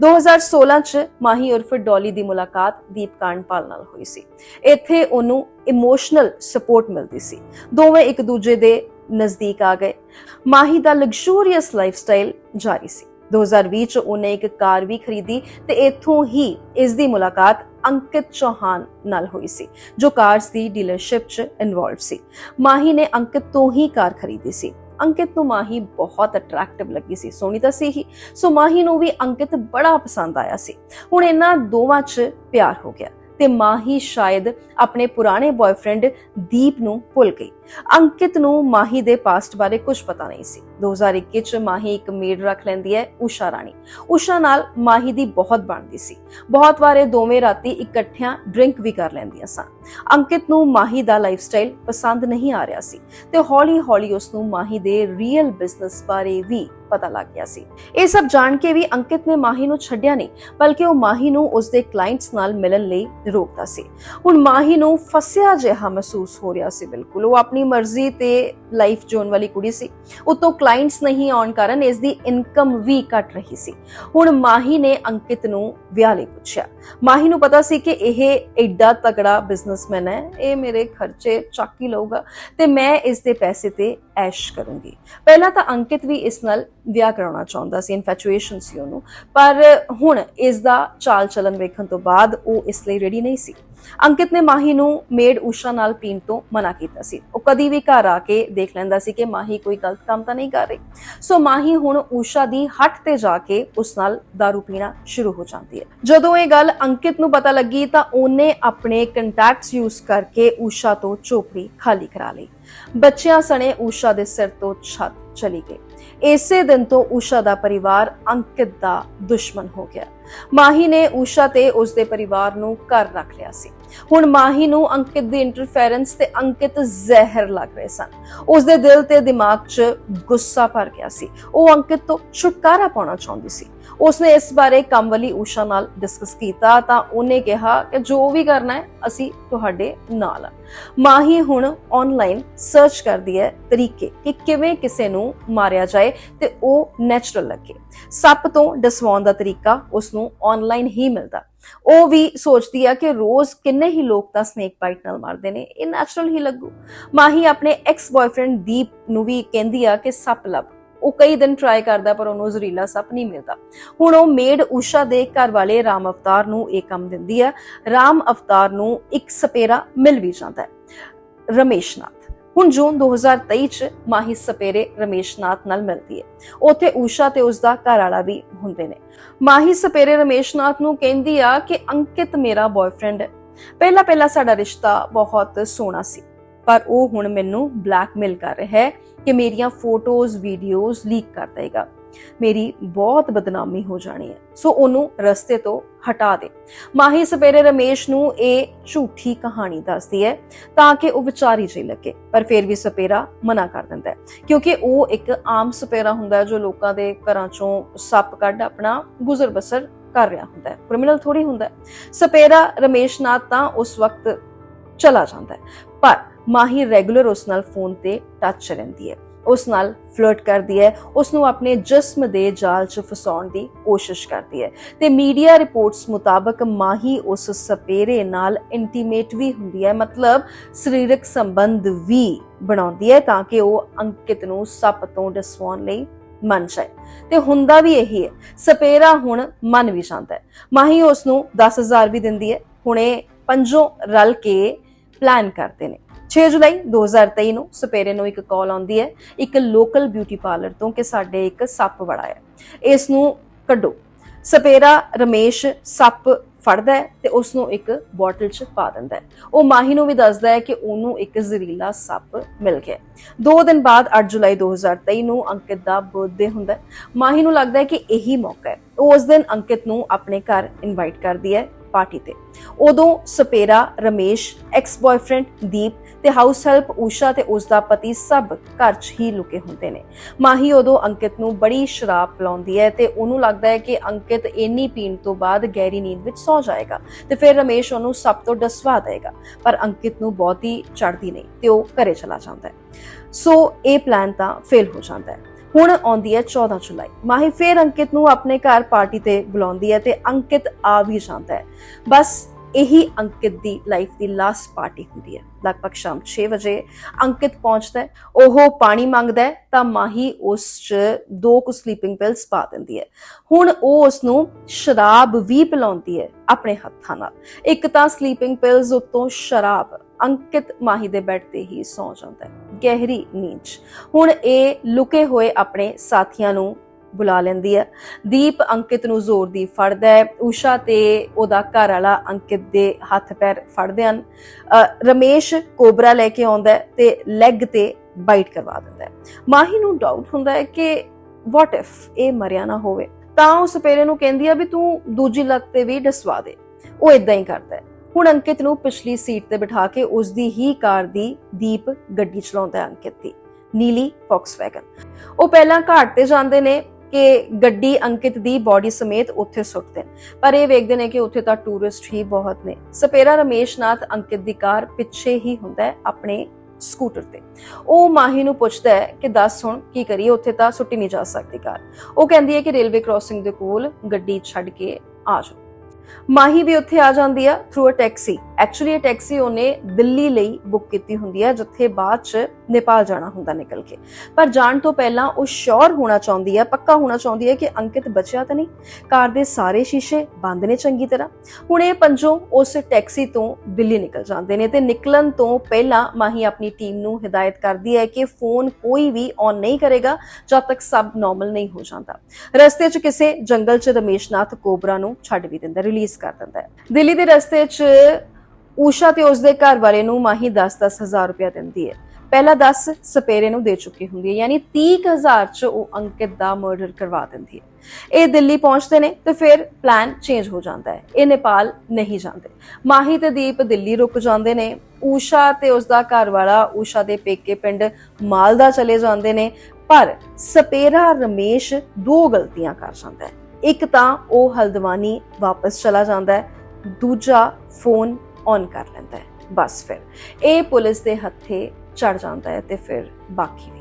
A: 2016 ਚ ਮਾਹੀ ਉਰਫ ਡੋਲੀ ਦੀ ਮੁਲਾਕਾਤ ਦੀਪ ਕਾਂਡਪਾਲ ਨਾਲ ਹੋਈ ਸੀ। ਇੱਥੇ ਉਹਨੂੰ ਇਮੋਸ਼ਨਲ ਸਪੋਰਟ ਮਿਲਦੀ ਸੀ। ਦੋਵੇਂ ਇੱਕ ਦੂਜੇ ਦੇ ਨਜ਼ਦੀਕ ਆ ਗਏ। ਮਾਹੀ ਦਾ ਲਗਜ਼ੂਰੀਅਸ ਲਾਈਫਸਟਾਈਲ ਜਾਰੀ ਸੀ। 2020 ਚ ਉਹਨੇ ਇੱਕ ਕਾਰ ਵੀ ਖਰੀਦੀ ਤੇ ਇੱਥੋਂ ਹੀ ਇਸ ਦੀ ਮੁਲਾਕਾਤ ਅੰਕਿਤ ਚੌਹਾਨ ਨਾਲ ਹੋਈ ਸੀ, ਜੋ ਕਾਰਸ ਦੀ ਡੀਲਰਸ਼ਿਪ ਚ ਇਨਵੋਲਵ ਸੀ। ਮਾਹੀ ਨੇ ਅੰਕਿਤ ਤੋਂ ਹੀ ਕਾਰ ਖਰੀਦੀ ਸੀ। ਅੰਕਿਤ ਨੂੰ ਮਾਹੀ ਬਹੁਤ ਅਟਰੈਕਟਿਵ ਲੱਗੀ ਸੀ, ਸੋਹਣੀ ਤਾਂ ਸੀ ਹੀ। ਸੋ ਮਾਹੀ ਨੂੰ ਵੀ ਅੰਕਿਤ ਬੜਾ ਪਸੰਦ ਆਇਆ ਸੀ। ਹੁਣ ਇਹਨਾਂ ਦੋਵਾਂ 'ਚ ਪਿਆਰ ਹੋ ਗਿਆ ਤੇ ਮਾਹੀ ਸ਼ਾਇਦ ਆਪਣੇ ਪੁਰਾਣੇ ਬॉयਫ੍ਰੈਂਡ ਦੀਪ ਨੂੰ ਭੁੱਲ ਗਈ। ਅੰਕਿਤ ਨੂੰ ਮਾਹੀ ਦੇ ਪਾਸਟ ਬਾਰੇ ਕੁਝ ਪਤਾ ਨਹੀਂ ਸੀ। 2021 ਚ ਮਾਹੀ ਇੱਕ ਮੇਡ ਰੱਖ ਲੈਂਦੀ ਹੈ, ਊਸ਼ਾ ਰਾਣੀ। ਊਸ਼ਾ ਨਾਲ ਮਾਹੀ ਦੀ ਬਹੁਤ ਬਣਦੀ ਸੀ। ਬਹੁਤ ਵਾਰੇ ਦੋਵੇਂ ਰਾਤੀ ਇਕੱਠਿਆਂ ਡਰਿੰਕ ਵੀ ਕਰ ਲੈਂਦੀਆਂ ਸਨ। ਅੰਕਿਤ ਨੂੰ ਮਾਹੀ ਦਾ ਲਾਈਫਸਟਾਈਲ ਪਸੰਦ ਨਹੀਂ ਆ ਰਿਹਾ ਸੀ ਤੇ ਹੌਲੀ-ਹੌਲੀ ਉਸ ਨੂੰ ਮਾਹੀ ਦੇ ਰੀਅਲ ਬਿਜ਼ਨਸ ਬਾਰੇ ਵੀ ਪਤਾ ਲੱਗ ਗਿਆ ਸੀ। ਇਹ ਸਭ ਜਾਣ ਕੇ ਵੀ ਅੰਕਿਤ ਨੇ ਮਾਹੀ ਨੂੰ ਛੱਡਿਆ ਨਹੀਂ, ਬਲਕਿ ਉਹ ਮਾਹੀ ਨੂੰ ਉਸ ਦੇ ਕਲਾਇੰਟਸ ਨਾਲ ਮਿਲਣ ਲਈ ਰੋਕਦਾ ਸੀ। ਹੁਣ ਮਾਹੀ ਨੂੰ ਫਸਿਆ ਜਿਹਾ ਮਹਿਸੂਸ ਹੋ ਰਿਹਾ ਸੀ ਬਿਲਕੁਲ। ਉਹ ਆਪਣੀ ਮਰਜ਼ੀ ਤੇ ਲਾਈਫ ਜੋਨ ਵਾਲੀ ਕੁੜੀ ਸੀ। ਉਤੋਂ ਕਲਾਇੰਟਸ ਨਹੀਂ ਆਉਣ ਕਾਰਨ ਇਸ ਦੀ ਇਨਕਮ ਵੀ ਘਟ ਰਹੀ ਸੀ। ਹੁਣ ਮਾਹੀ ਨੇ ਅੰਕਿਤ ਨੂੰ ਵਿਆਹ ਲਈ ਪੁੱਛਿਆ। ਮਾਹੀ ਨੂੰ ਪਤਾ ਸੀ ਕਿ ਇਹ ਐਡਾ ਤਗੜਾ ਬਿਜ਼ਨਸਮੈਨ ਹੈ, ਇਹ ਮੇਰੇ ਖਰਚੇ ਚੱਕ ਹੀ ਲਊਗਾ ਤੇ ਮੈਂ ਇਸ ਦੇ ਪੈਸੇ ਤੇ ਐਸ਼ ਕਰੂੰਗੀ। ਪਹਿਲਾਂ ਤਾਂ ਅੰਕਿਤ ਵੀ ਇਸ ਨਾਲ ਵਿਆਹ ਕਰਾਉਣਾ ਚਾਹੁੰਦਾ ਸੀ ਇਨਫੈਚੁਏਸ਼ਨ ਸੀ ਉਹਨੂੰ, ਪਰ ਹੁਣ ਇਸ ਦਾ ਚਾਲ ਚਲਨ ਵੇਖਣ ਤੋਂ ਬਾਅਦ ਉਹ ਇਸ ਲਈ ਰੈਡੀ ਨਹੀਂ ਸੀ। ਅੰਕਿਤ ਨੇ ਮਾਹੀ ਨੂੰ ਮੇਡ ਊਸ਼ਾ ਨਾਲ ਪੀਣ ਤੋਂ ਮਨਾ ਕੀਤਾ ਸੀ। ਉਹ ਕਦੀ ਵੀ ਘਰ ਆ ਕੇ ਦੇਖ ਲੈਂਦਾ ਸੀ ਕਿ ਮਾਹੀ ਕੋਈ ਗਲਤ ਕੰਮ ਤਾਂ ਨਹੀਂ ਕਰ ਰਹੀ। ਸੋ ਮਾਹੀ ਹੁਣ ਊਸ਼ਾ ਦੀ ਹੱਟ ਤੇ ਜਾ ਕੇ ਉਸ ਨਾਲ दारू ਪੀਣਾ ਸ਼ੁਰੂ ਹੋ ਜਾਂਦੀ ਹੈ। ਜਦੋਂ ਇਹ ਗੱਲ ਅੰਕਿਤ ਨੂੰ ਪਤਾ ਲੱਗੀ ਤਾਂ ਉਹਨੇ ਆਪਣੇ ਕੰਟੈਕਟਸ ਯੂਜ਼ ਕਰਕੇ ਊਸ਼ਾ ਤੋਂ ਚੋਪੜੀ ਖਾਲੀ ਕਰਾ ਲਈ। ਬੱਚਿਆਂ ਸਣੇ ਊਸ਼ਾ ਦੇ ਸਿਰ ਤੋਂ ਛੱਤ ਚਲੀ ਗਈ। ਇਸੇ ਦਿਨ ਤੋਂ ਊਸ਼ਾ ਦਾ ਪਰਿਵਾਰ ਅੰਕਿਤ ਦਾ ਦੁਸ਼ਮਣ ਹੋ ਗਿਆ। ਮਾਹੀ ਨੇ ਊਸ਼ਾ ਤੇ ਉਸ ਦੇ ਪਰਿਵਾਰ ਨੂੰ ਘਰ ਰੱਖ ਲਿਆ ਸੀ। ਹੁਣ ਮਾਹੀ ਨੂੰ ਅੰਕਿਤ ਦੀ ਇੰਟਰਫੇਰੈਂਸ ਤੇ ਅੰਕਿਤ ਜ਼ਹਿਰ ਲੱਗ ਰਹੇ ਸਨ। ਉਸ ਦੇ ਦਿਲ ਤੇ ਦਿਮਾਗ 'ਚ ਗੁੱਸਾ ਭਰ ਗਿਆ ਸੀ। ਉਹ ਅੰਕਿਤ ਤੋਂ ਛੁਟਕਾਰਾ ਪਾਉਣਾ ਚਾਹੁੰਦੀ ਸੀ। ਉਸਨੇ ਇਸ ਬਾਰੇ ਕੰਮਵਲੀ ਊਸ਼ਾ ਨਾਲ ਡਿਸਕਸ ਕੀਤਾ ਤਾਂ ਉਹਨੇ ਕਿਹਾ ਕਿ ਜੋ ਵੀ ਕਰਨਾ ਹੈ, ਅਸੀਂ ਤੁਹਾਡੇ ਨਾਲ ਆ। ਮਾਹੀ ਹੁਣ ਆਨਲਾਈਨ ਸਰਚ ਕਰਦੀ ਹੈ ਤਰੀਕੇ ਕਿ ਕਿਵੇਂ ਕਿਸੇ ਨੂੰ ਮਾਰਿਆ ਜਾਏ ਤੇ ਉਹ ਨੈਚੁਰਲ ਲੱਗੇ। ਸੱਪ ਤੋਂ ਡਸਵਾਉਣ ਦਾ ਤਰੀਕਾ ਉਸ ਨੂੰ ਆਨਲਾਈਨ ਹੀ ਮਿਲਦਾ। ਉਹ ਵੀ ਸੋਚਦੀ ਆ ਕਿ ਰੋਜ਼ ਕਿੰਨੇ ਹੀ ਲੋਕ ਤਾਂ ਸਨੇਕ ਬਾਈਟ ਨਾਲ ਮਾਰਦੇ ਨੇ, ਇਹ ਨੈਚੁਰਲ ਹੀ ਲੱਗੂ। ਮਾਹੀ ਆਪਣੇ ਐਕਸ ਬॉयਫ੍ਰੈਂਡ ਦੀਪ ਨੂੰ ਵੀ ਕਹਿੰਦੀ ਆ ਕਿ ਸੱਪ ਲੱਭ। ਉਹ ਕਈ ਦਿਨ ਟਰਾਈ ਕਰਦਾ ਪਰ ਉਹਨੂੰ ਜ਼ਰੀਲਾ ਸੱਪ ਨਹੀਂ ਮਿਲਦਾ। ਹੁਣ ਉਹ ਮੇਡ ਊਸ਼ਾ ਦੇ ਘਰ ਵਾਲੇ ਰਾਮ ਅਵਤਾਰ ਨੂੰ ਇਹ ਕੰਮ ਦਿੰਦੀ ਆ ਰਾਮ ਅਵਤਾਰ ਨੂੰ ਇੱਕ ਸਪੇਰਾ ਮਿਲ ਵੀ ਜਾਂਦਾ ਹੈ। ਰਮੇਸ਼ਨਾਥ ਹੁਣ ਜੂਨ 2023 ਚ ਮਾਹੀ ਸਪੇਰੇ ਰਮੇਸ਼ਨਾਥ ਨਾਲ ਮਿਲਦੀ ਹੈ। ਉੱਥੇ ਊਸ਼ਾ ਤੇ ਉਸ ਦਾ ਘਰ ਵਾਲਾ ਵੀ ਹੁੰਦੇ ਨੇ। ਮਾਹੀ ਸਪੇਰੇ ਰਮੇਸ਼ਨਾਥ ਨੂੰ ਕਹਿੰਦੀ ਆ ਕਿ, ਅੰਕਿਤ ਮੇਰਾ ਬॉयਫ੍ਰੈਂਡ ਹੈ। ਪਹਿਲਾ ਪਹਿਲਾ ਸਾਡਾ ਰਿਸ਼ਤਾ ਬਹੁਤ ਸੋਹਣਾ ਸੀ, ਪਰ ਉਹ ਹੁਣ ਮੈਨੂੰ ਬਲੈਕਮੇਲ ਕਰ ਰਿਹਾ ਹੈ। ਕਿ ਮੇਰੀਆਂ ਫੋਟੋਜ਼, ਵੀਡੀਓਜ਼ ਲੀਕ ਕਰ ਦੇਗਾ। ਮੇਰੀ ਬਹੁਤ ਬਦਨਾਮੀ ਹੋ ਜਾਣੀ ਹੈ। ਸੋ ਉਹਨੂੰ ਰਸਤੇ ਤੋਂ ਹਟਾ ਦੇ। ਮਾਹੀ ਸਪੇਰੇ ਰਮੇਸ਼ ਨੂੰ ਇਹ ਝੂਠੀ ਕਹਾਣੀ ਦੱਸਦੀ ਹੈ ਤਾਂ ਕਿ ਉਹ ਵਿਚਾਰੀ ਜਿਹੀ ਲੱਗੇ, ਪਰ ਫਿਰ ਵੀ ਸਪੇਰਾ ਮਨਾ ਕਰ ਦਿੰਦਾ ਹੈ। ਕਿਉਂਕਿ ਉਹ ਇੱਕ ਆਮ ਸਪੇਰਾ ਹੁੰਦਾ ਹੈ ਜੋ ਲੋਕਾਂ ਦੇ ਘਰਾਂ ਚੋਂ ਸੱਪ ਕੱਢ ਆਪਣਾ ਗੁਜ਼ਰ ਬਸਰ ਕਰ ਰਿਹਾ ਹੁੰਦਾ ਹੈ। ਕ੍ਰਿਮੀਨਲ ਥੋੜੀ ਹੁੰਦਾ ਹੈ। ਸਪੇਰਾ ਰਮੇਸ਼ ਨਾਥ ਤਾਂ ਉਸ ਵਕਤ ਚਲਾ ਜਾਂਦਾ ਹੈ। ਪਰ ਮਾਹੀ ਰੈਗੂਲਰ ਉਸ ਨਾਲ ਫੋਨ ਤੇ ਟੱਚ ਰਹਿੰਦੀ ਹੈ। ਉਸ ਨਾਲ ਫਲਰਟ ਕਰਦੀ ਹੈ। ਉਸ ਨੂੰ ਆਪਣੇ ਜਿਸਮ ਦੇ ਜਾਲ 'ਚ ਫਸਾਉਣ ਦੀ ਕੋਸ਼ਿਸ਼ ਕਰਦੀ ਹੈ। ਤੇ ਮੀਡੀਆ ਰਿਪੋਰਟਸ ਮੁਤਾਬਕ ਮਾਹੀ ਉਸ ਸਪੇਰੇ ਨਾਲ ਇੰਟੀਮੇਟ ਵੀ ਹੁੰਦੀ ਹੈ। ਮਤਲਬ ਸਰੀਰਕ ਸੰਬੰਧ ਵੀ ਬਣਾਉਂਦੀ ਹੈ ਤਾਂ ਕਿ ਉਹ ਅੰਕਿਤ ਨੂੰ ਸੱਪ ਤੋਂ ਡਸਵਾਉਣ ਲਈ ਮੰਨ ਜਾਏ ਤੇ ਹੁੰਦਾ ਵੀ ਇਹੀ ਹੈ, ਸਪੇਰਾ ਹੁਣ ਮੰਨ ਵੀ ਜਾਂਦਾ ਹੈ। ਮਾਹੀ ਉਸ ਨੂੰ 10000 ਵੀ ਦਿੰਦੀ ਹੈ। ਹੁਣੇ ਇਹ ਪੰਜੋਂ ਰਲ ਕੇ ਪਲਾਨ ਕਰਦੇ ਨੇ। 6 ਜੁਲਾਈ 2023 ਨੂੰ ਸਪੇਰੇ ਨੂੰ ਇੱਕ ਕਾਲ ਆਉਂਦੀ ਹੈ, ਇੱਕ ਲੋਕਲ ਬਿਊਟੀ ਪਾਰਲਰ ਤੋਂ ਕਿ ਸਾਡੇ ਇੱਕ ਸੱਪ ਵੜਾ ਹੈ। ਇਸ ਨੂੰ ਕੱਢੋ। ਸਪੇਰਾ ਰਮੇਸ਼ ਸੱਪ ਫੜਦਾ ਹੈ ਤੇ ਉਸ ਨੂੰ ਇੱਕ ਬੋਟਲ 'ਚ ਪਾ ਦਿੰਦਾ ਹੈ। ਉਹ ਮਾਹੀ ਨੂੰ ਵੀ ਦੱਸਦਾ ਹੈ ਕਿ ਉਹਨੂੰ ਇੱਕ ਜ਼ਹਿਰੀਲਾ ਸੱਪ ਮਿਲ ਗਿਆ ਦੋ ਦਿਨ ਬਾਅਦ 8 ਜੁਲਾਈ 2023 ਨੂੰ ਅੰਕਿਤ ਦਾ ਬਰਥਡੇ ਹੁੰਦਾ ਮਾਹੀ ਨੂੰ ਲੱਗਦਾ ਹੈ ਕਿ ਇਹੀ ਮੌਕਾ ਹੈ। ਉਹ ਉਸ ਦਿਨ ਅੰਕਿਤ ਨੂੰ ਆਪਣੇ ਘਰ ਇਨਵਾਈਟ ਕਰਦੀ ਹੈ ਪਾਰਟੀ ਤੇ। ਉਦੋਂ ਸਪੇਰਾ ਰਮੇਸ਼ ਐਕਸ ਬॉयਫ੍ਰੈਂਡ ਦੀਪ ਤੇ ਹਾਊਸ ਹੈਲਪ ਊਸ਼ਾ ਤੇ ਉਸ ਦਾ ਪਤੀ ਸਭ ਘਰ 'ਚ ਹੀ ਲੁਕੇ ਹੁੰਦੇ ਨੇ। ਮਾਹੀ ਉਦੋਂ ਅੰਕਿਤ ਨੂੰ ਬੜੀ ਸ਼ਰਾਬ ਪਿਲਾਉਂਦੀ ਹੈ ਤੇ ਉਹਨੂੰ ਲੱਗਦਾ ਹੈ ਕਿ ਅੰਕਿਤ ਇੰਨੀ ਪੀਣ ਤੋਂ ਬਾਅਦ ਗਹਿਰੀ ਨੀਂਦ ਵਿੱਚ ਸੌ ਜਾਏਗਾ ਤੇ ਫਿਰ ਰਮੇਸ਼ ਉਹਨੂੰ ਸਭ ਤੋਂ ਡਸਵਾ ਦੇਗਾ, ਪਰ ਅੰਕਿਤ ਨੂੰ ਬਹੁਤੀ ਚੜਦੀ ਨਹੀਂ ਤੇ ਉਹ ਘਰੇ ਚਲਾ ਜਾਂਦਾ ਹੈ। ਸੋ ਇਹ ਪਲਾਨ ਤਾਂ ਫੇਲ ਹੋ ਜਾਂਦਾ ਹੈ। ਹੁਣ ਆਉਂਦੀ ਹੈ 14 ਜੁਲਾਈ। ਮਾਹੀ ਫੇਰ ਅੰਕਿਤ ਨੂੰ ਆਪਣੇ ਘਰ ਪਾਰਟੀ ਤੇ ਬੁਲਾਉਂਦੀ ਹੈ ਤੇ ਅੰਕਿਤ ਆ ਵੀ ਜਾਂਦਾ ਹੈ। ਬਸ ਇਹੀ ਅੰਕਿਤ ਦੀ ਲਾਈਫ ਦੀ ਲਾਸਟ ਪਾਰਟੀ ਹੁੰਦੀ ਹੈ। ਲਗਭਗ ਸ਼ਾਮ 6 ਵਜੇ ਅੰਕਿਤ ਪਹੁੰਚਦਾ ਹੈ। ਉਹ ਪਾਣੀ ਮੰਗਦਾ ਹੈ ਤਾਂ ਮਾਹੀ ਉਸ 'ਚ ਦੋ ਕੁ ਸਲੀਪਿੰਗ ਪਿਲਸ ਪਾ ਦਿੰਦੀ ਹੈ। ਹੁਣ ਉਹ ਉਸ ਨੂੰ ਸ਼ਰਾਬ ਵੀ ਪਿਲਾਉਂਦੀ ਹੈ ਆਪਣੇ ਹੱਥਾਂ ਨਾਲ। ਇੱਕ ਤਾਂ ਸਲੀਪਿੰਗ ਪਿਲਸ ਉੱਤੋਂ ਸ਼ਰਾਬ ਅੰਕਿਤ ਮਾਹੀ ਦੇ ਬੈੱਡ ਤੇ ਹੀ ਸੌ ਜਾਂਦਾ ਹੈ। ਗਹਿਰੀ ਨੀਂਦ ਹੁਣ ਇਹ ਲੁਕੇ ਹੋਏ ਆਪਣੇ ਸਾਥੀਆਂ ਨੂੰ ਬੁਲਾ ਲੈਂਦੀ ਹੈ। ਦੀਪ ਅੰਕਿਤ ਨੂੰ ਜ਼ੋਰ ਦੀ ਫੜਦਾ ਹੈ। ਊਸ਼ਾ ਤੇ ਉਹਦਾ ਘਰ ਵਾਲਾ ਅੰਕਿਤ ਦੇ ਹੱਥ ਪੈਰ ਫੜਦੇ ਹਨ। ਰਮੇਸ਼ ਕੋਬਰਾ ਲੈ ਕੇ ਆਉਂਦਾ ਤੇ ਲੈਗ ਤੇ ਬਾਈਟ ਕਰਵਾ ਦਿੰਦਾ ਹੈ। ਮਾਹੀ ਨੂੰ ਡਾਊਟ ਹੁੰਦਾ ਹੈ ਕਿ ਵਾਟ ਇਫ ਇਹ ਮਰਿਆ ਨਾ ਹੋਵੇ। ਤਾਂ ਉਹ ਸਪੇਰੇ ਨੂੰ ਕਹਿੰਦੀ ਆ ਵੀ ਤੂੰ ਦੂਜੀ ਲੱਤ ਤੇ ਵੀ ਡਸਵਾ ਦੇ। ਉਹ ਇਦਾਂ ਹੀ ਕਰਦਾ ਹੈ। ਹੁਣ ਅੰਕਿਤ ਨੂੰ ਪਿਛਲੀ ਸੀਟ ਤੇ ਬਿਠਾ ਕੇ ਉਸ ਦੀ ਹੀ ਕਾਰ ਦੀ ਦੀਪ ਗੱਡੀ ਚਲਾਉਂਦਾ ਹੈ ਅੰਕਿਤ ਦੀ। ਨੀਲੀ ਫੌਕਸਵੈਗਨ ਉਹ ਪਹਿਲਾਂ ਘਾਟ ਤੇ ਜਾਂਦੇ ਨੇ ਕਿ ਗੱਡੀ ਅੰਕਿਤ ਦੀ ਬਾਡੀ ਸਮੇਤ ਉੱਥੇ ਸੁੱਟਦੇ ਨੇ। ਪਰ ਇਹ ਵੇਖਦੇ ਨੇ ਕਿ ਉੱਥੇ ਤਾਂ ਟੂਰਿਸਟ ਹੀ ਬਹੁਤ ਨੇ। ਸਪੇਰਾ ਰਮੇਸ਼ਨਾਥ ਅੰਕਿਤ ਦੀ ਕਾਰ ਪਿੱਛੇ ਹੀ ਹੁੰਦਾ ਹੈ ਆਪਣੇ ਸਕੂਟਰ ਤੇ। ਉਹ ਮਾਹੀ ਨੂੰ ਪੁੱਛਦਾ ਹੈ ਕਿ ਦੱਸ ਹੁਣ ਕੀ ਕਰੀਏ, ਉੱਥੇ ਤਾਂ ਸੁੱਟੀ ਨਹੀਂ ਜਾ ਸਕਦੀ ਕਾਰ। ਉਹ ਕਹਿੰਦੀ ਹੈ ਕਿ ਰੇਲਵੇ ਕ੍ਰਾਸਿੰਗ ਦੇ ਕੋਲ ਗੱਡੀ ਛੱਡ ਕੇ ਆ ਜਾਓ। ਮਾਹੀ ਵੀ ਉੱਥੇ ਆ ਜਾਂਦੀ ਆ ਥਰੂ ਅ ਟੈਕਸੀ ਐਕਚੁਅਲੀ ਇਹ ਟੈਕਸੀ ਉਹਨੇ ਦਿੱਲੀ ਲਈ ਬੁੱਕ ਕੀਤੀ ਹੁੰਦੀ ਹੈ ਜਿੱਥੇ ਬਾਅਦ ਚ ਨੇਪਾਲ ਜਾਣਾ ਹੁੰਦਾ ਨਿਕਲ ਕੇ। ਪਰ ਜਾਣ ਤੋਂ ਪਹਿਲਾਂ ਉਹ ਸ਼ੋਰ ਹੋਣਾ ਚਾਹੁੰਦੀ ਹੈ, ਪੱਕਾ ਹੋਣਾ ਚਾਹੁੰਦੀ ਹੈ ਕਿ ਅੰਕਿਤ ਬਚਿਆ ਤਾਂ ਨਹੀਂ। ਕਾਰ ਦੇ ਸਾਰੇ ਸ਼ੀਸ਼ੇ ਬੰਦ ਨੇ ਚੰਗੀ ਤਰ੍ਹਾਂ। ਹੁਣ ਇਹ ਪੰਜੋਂ ਉਸ ਟੈਕਸੀ ਤੋਂ ਦਿੱਲੀ ਨਿਕਲ ਜਾਂਦੇ ਨੇ ਤੇ ਨਿਕਲਣ ਤੋਂ ਪਹਿਲਾਂ ਮਾਹੀ ਆਪਣੀ ਟੀਮ ਨੂੰ ਹਦਾਇਤ ਕਰਦੀ ਹੈ ਕਿ ਫੋਨ ਕੋਈ ਵੀ ਔਨ ਨਹੀਂ ਕਰੇਗਾ, ਜਦ ਤੱਕ ਸਭ ਨਾਰਮਲ ਨਹੀਂ ਹੋ ਜਾਂਦਾ। ਰਸਤੇ 'ਚ ਕਿਸੇ ਜੰਗਲ 'ਚ ਰਮੇਸ਼ਨਾਥ ਕੋਬਰਾ ਨੂੰ ਛੱਡ ਵੀ ਦਿੰਦਾ ਰਿਲੀਜ਼ ਕਰ ਦਿੰਦਾ ਹੈ। ਦਿੱਲੀ ਦੇ ਰਸਤੇ 'ਚ ਊਸ਼ਾ ਤੇ ਉਸਦੇ ਘਰ ਵਾਲੇ ਨੂੰ ਮਾਹੀ 10-10 ਹਜ਼ਾਰ ਰੁਪਇਆ ਦਿੰਦੀ ਹੈ। ਪਹਿਲਾ 10 ਸਪੇਰੇ ਨੂੰ ਦੇ ਚੁੱਕੀ ਹੁੰਦੀ ਹੈ, ਯਾਨੀ 30000 'ਚ ਉਹ ਅੰਕਿਤ ਦਾ ਮਰਡਰ ਕਰਵਾ ਦਿੰਦੀ ਹੈ। ਇਹ ਦਿੱਲੀ ਪਹੁੰਚਦੇ ਨੇ ਤੇ ਫਿਰ ਪਲਾਨ ਚੇਂਜ ਹੋ ਜਾਂਦਾ ਹੈ। ਇਹ ਨੇਪਾਲ ਨਹੀਂ ਜਾਂਦੇ। ਮਾਹੀ ਤੇ ਦੀਪ ਦਿੱਲੀ ਰੁਕ ਜਾਂਦੇ ਨੇ। ਊਸ਼ਾ ਤੇ ਉਸਦਾ ਘਰ ਵਾਲਾ ਊਸ਼ਾ ਦੇ ਪੇਕੇ ਪਿੰਡ ਮਾਲਦਾ ਚਲੇ ਜਾਂਦੇ ਨੇ। ਪਰ ਸਪੇਰਾ ਰਮੇਸ਼ ਦੋ ਗਲਤੀਆਂ ਕਰ ਜਾਂਦਾ ਹੈ। ਇੱਕ ਤਾਂ ਉਹ ਹਲਦਵਾਨੀ ਵਾਪਸ ਚਲਾ ਜਾਂਦਾ ਹੈ, ਦੂਜਾ ਫੋਨ ਔਨ ਕਰ ਲੈਂਦਾ ਹੈ। ਬਸ ਫਿਰ। ਇਹ ਪੁਲਿਸ ਦੇ ਹੱਥੇ ਚੜ ਜਾਂਦਾ ਹੈ ਤੇ ਫਿਰ ਬਾਕੀ ਵੀ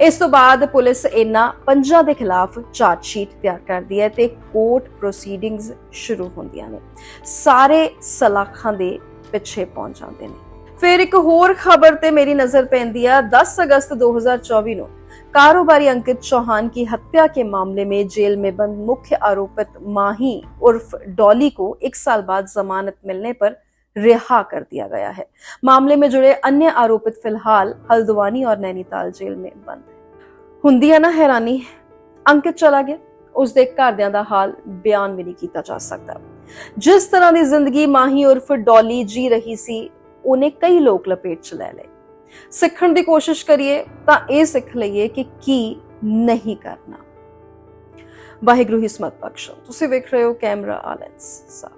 A: ਇਸ ਤੋਂ ਬਾਅਦ ਪੁਲਿਸ ਇਹਨਾਂ ਪੰਜਾਂ ਦੇ ਖਿਲਾਫ ਚਾਰਜ ਸ਼ੀਟ ਤਿਆਰ ਕਰਦੀ ਹੈ ਤੇ ਕੋਰਟ ਪ੍ਰੋਸੀਡਿੰਗਸ ਸ਼ੁਰੂ ਹੁੰਦੀਆਂ ਨੇ ਸਾਰੇ ਸਲਾਖਾਂ ਦੇ ਪਿੱਛੇ ਪਹੁੰਚ ਜਾਂਦੇ ਨੇ ਫਿਰ ਇੱਕ ਹੋਰ ਖਬਰ ਤੇ ਮੇਰੀ ਨਜ਼ਰ ਪੈਂਦੀ ਆ 10 अगस्त 2024 ਨੂੰ कारोबारी अंकित चौहान की हत्या के मामले में जेल में बंद मुख्य आरोपित माही उर्फ डॉली को एक साल बाद जमानत मिलने पर रिहा कर दिया गया है मामले में जुड़े अन्य आरोपित फिलहाल हल्द्वानी और नैनीताल जेल में बंद है ਹੁੰਦੀ ਹੈ ਨਾ ਹੈਰਾਨੀ ਅੰਕਿਤ ਚਲਾ ਗਿਆ ਉਸ ਦੇ ਘਰਦਿਆਂ ਦਾ ਹਾਲ ਬਿਆਨ ਵੀ ਨਹੀਂ ਕੀਤਾ ਜਾ ਸਕਦਾ ਜਿਸ ਤਰ੍ਹਾਂ ਦੀ ਜ਼ਿੰਦਗੀ ਮਾਹੀ ਉਰਫ ਡੋਲੀ ਜੀ ਰਹੀ ਸੀ ਉਹਨੇ ਕਈ ਲੋਕ ਲਪੇਟ ਚ ਲੈ ਲਏ ਸਿੱਖਣ ਦੀ ਕੋਸ਼ਿਸ਼ ਕਰੀਏ ਤਾਂ ਇਹ ਸਿੱਖ ਲਈਏ ਕਿ ਕੀ ਨਹੀਂ ਕਰਨਾ ਵਾਹਿਗੁਰੂ ਹੀ ਸਮਤ ਬਖਸ਼ੋ ਤੁਸੀਂ ਵੇਖ ਰਹੇ ਹੋ ਕੈਮਰਾ ਆਲੈਂਸ ਸਾਹਿਬ